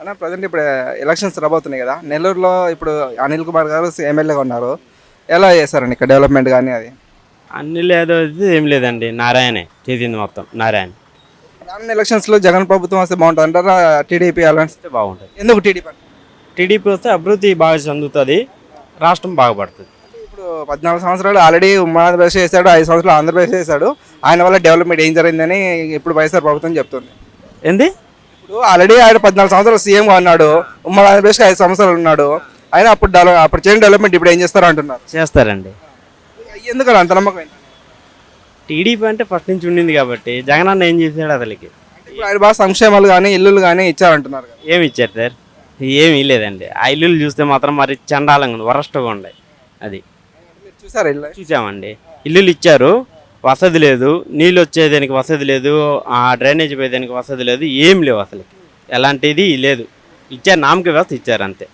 అన్న ప్రజెంట్ ఇప్పుడు ఎలక్షన్స్ రాబోతున్నాయి కదా. నెల్లూరులో ఇప్పుడు అనిల్ కుమార్ గారు ఎమ్మెల్యేగా ఉన్నారు. ఎలా చేస్తారండి ఇక్కడ డెవలప్మెంట్ కానీ అది? అన్ని లేదు ఏం లేదండి నారాయణే చేసింది మొత్తం నారాయణ. రానున్న ఎలక్షన్స్లో జగన్ ప్రభుత్వం వస్తే బాగుంటుంది అంటారా టీడీపీ వస్తే బాగుంటుంది. ఎందుకు టీడీపీ? టీడీపీ వస్తే అభివృద్ధి బాగా చెందుతుంది రాష్ట్రం బాగుపడుతుంది ఇప్పుడు పద్నాలుగు సంవత్సరాలు ఆల్రెడీ ఉమ్మడి ఆంధ్రప్రదేశ్ చేశాడు ఐదు సంవత్సరాలు ఆంధ్రప్రదేశ్ చేశాడు. ఆయన వల్ల డెవలప్మెంట్ ఏం జరిగిందని ఇప్పుడు వైఎస్ఆర్ ప్రభుత్వం చెప్తుంది. ఏంది? ఇప్పుడు ఆల్రెడీ ఆయన పద్నాలుగు సంవత్సరాలు సీఎంగా ఉన్నాడు. ఉమ్మడి ఆంధ్రప్రదేశ్కి ఐదు సంవత్సరాలు ఉన్నాడు. ఆయన అప్పుడు డెవలప్ అప్పుడు చేయని డెవలప్మెంట్ ఇప్పుడు ఏం చేస్తారు అంటున్నారు? చేస్తారండి. ఎందుకని అంత నమ్మకం? టీడీపీ అంటే ఫస్ట్ నుంచి ఉండింది కాబట్టి జగన్ అన్న ఏం చేశాడు ఇప్పుడు ఆయన బాగా సంక్షేమాలు కానీ ఇల్లులు కానీ ఇచ్చారంటున్నారు ఏమి ఇచ్చారు సార్? ఏమీ లేదండి. ఆ ఇల్లులు చూస్తే మాత్రం మరి చండాలంగా ఉంది వరస్ట్గా ఉన్నాయి. అది. చూసారా ఇల్లు? చూసామండి. ఇల్లులు ఇచ్చారు. వసతి లేదు నీళ్ళు వచ్చేదానికి వసతి లేదు ఆ డ్రైనేజ్ పోయేదానికి వసతి లేదు ఏం లేవు అసలు ఎలాంటిది లేదు. ఇచ్చారు నామక వ్యవస్థ ఇచ్చారు అంతే.